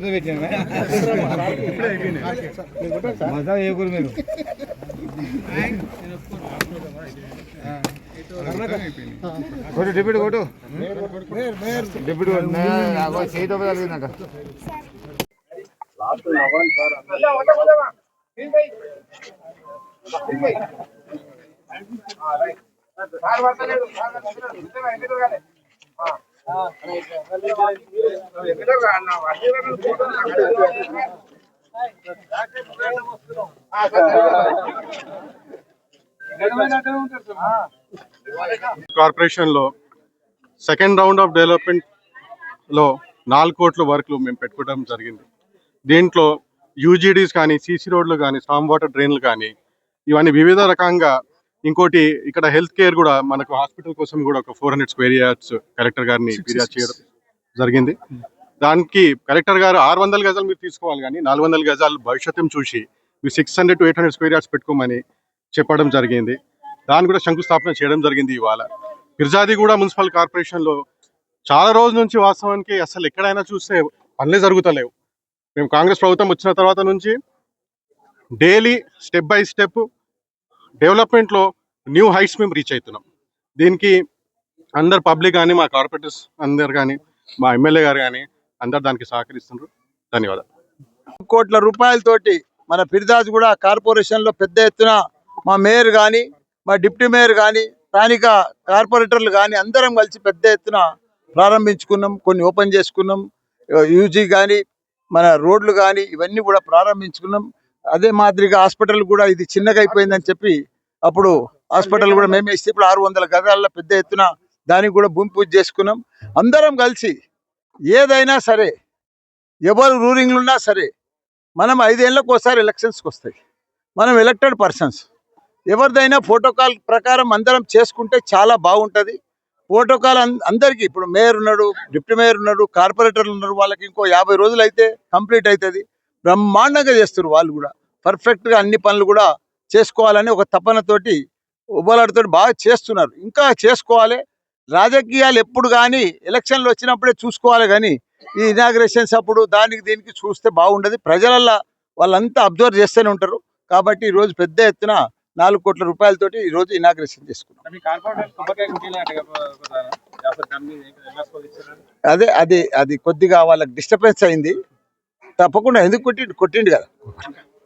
పెద్ద పెట్టాను మజా ఏ కూర మీరు కొట్టు డిప్యూటీ కొట్టు డిప్యూటీ కొట్టు నాకు చేతితో కార్పొరేషన్లో కార్పొరేషన్లో సెకండ్ రౌండ్ ఆఫ్ డెవలప్మెంట్లో నాలుగు కోట్ల వర్క్లు మేము పెట్టుకోవడం జరిగింది. దీంట్లో యూజీడీస్ కానీ సీసీ రోడ్లు కానీ స్టామ్ వాటర్ డ్రైన్లు కానీ ఇవన్నీ వివిధ రకంగా ఇంకోటి ఇక్కడ హెల్త్ కేర్ కూడా మనకు హాస్పిటల్ కోసం కూడా ఒక four hundred square yards collector గారిని ఫిర్యాదు చేయడం జరిగింది. దానికి కలెక్టర్ గారు ఆరు వందల గజాలు మీరు తీసుకోవాలి కానీ నాలుగు వందల గజాలు భవిష్యత్తును చూసి మీరు six hundred to eight hundred square yards పెట్టుకోమని చెప్పడం జరిగింది. దాన్ని కూడా శంకుస్థాపన చేయడం జరిగింది ఇవాళ. మిర్జాదిగూడ మున్సిపల్ కార్పొరేషన్లో చాలా రోజుల నుంచి వాస్తవానికి అసలు ఎక్కడైనా చూస్తే పనులే జరుగుతలేవు. మేము కాంగ్రెస్ ప్రభుత్వం వచ్చిన తర్వాత నుంచి డైలీ స్టెప్ బై స్టెప్ డెవలప్మెంట్లో న్యూ హైట్స్ మేము రీచ్ అవుతున్నాం. దీనికి అందరు పబ్లిక్ కానీ మా కార్పొరేటర్స్ అందరు కానీ మా ఎమ్మెల్యే గారు కానీ అందరు దానికి సహకరిస్తున్నారు ధన్యవాదాలు. కోట్ల రూపాయలతోటి మన ఫిర్దాజ్ కూడా కార్పొరేషన్లో పెద్ద ఎత్తున మా మేయర్ కానీ మా డిప్యూటీ మేయర్ కానీ స్థానిక కార్పొరేటర్లు కానీ అందరం కలిసి పెద్ద ఎత్తున ప్రారంభించుకున్నాం కొన్ని ఓపెన్ చేసుకున్నాం. యూజీ కానీ మన రోడ్లు కానీ ఇవన్నీ కూడా ప్రారంభించుకున్నాం. అదే మాదిరిగా హాస్పిటల్ కూడా ఇది చిన్నగా అయిపోయిందని చెప్పి అప్పుడు హాస్పిటల్ కూడా మేమే ఇస్తే ఇప్పుడు ఆరు వందల గదాల్లో పెద్ద ఎత్తున దానికి కూడా భూమి పూజ చేసుకున్నాం. అందరం కలిసి ఏదైనా సరే ఎవరు రూలింగ్లు ఉన్నా సరే మనం ఐదేళ్ళకు ఒకసారి ఎలక్షన్స్కి వస్తాయి. మనం ఎలక్టెడ్ పర్సన్స్ ఎవరిదైనా ప్రోటోకాల్ ప్రకారం అందరం చేసుకుంటే చాలా బాగుంటుంది. ప్రోటోకాల్ అందరికీ ఇప్పుడు మేయర్ ఉన్నాడు డిప్యూటీ మేయర్ ఉన్నాడు కార్పొరేటర్లు ఉన్నారు వాళ్ళకి ఇంకో యాభై రోజులు అయితే కంప్లీట్ అవుతుంది బ్రహ్మాండంగా చేస్తారు వాళ్ళు కూడా. పర్ఫెక్ట్గా అన్ని పనులు కూడా చేసుకోవాలని ఒక తపనతోటి ఉబ్బలాడితో బాగా చేస్తున్నారు. ఇంకా చేసుకోవాలి. రాజకీయాలు ఎప్పుడు కానీ ఎలక్షన్లు వచ్చినప్పుడే చూసుకోవాలి కానీ ఈ ఇనాగ్రేషన్స్ అప్పుడు దానికి దీనికి చూస్తే బాగుండదు. ప్రజలల్లో వాళ్ళంతా అబ్జర్వ్ చేస్తూనే ఉంటారు. కాబట్టి ఈ రోజు పెద్ద ఎత్తున నాలుగు కోట్ల రూపాయలతోటి ఈ రోజు ఇనాగ్రేషన్ చేసుకున్నాం. అదే అది అది కొద్దిగా వాళ్ళకి డిస్టర్బెన్స్ అయింది. తప్పకుండా ఎందుకు కొట్టి కొట్టిండు కదా.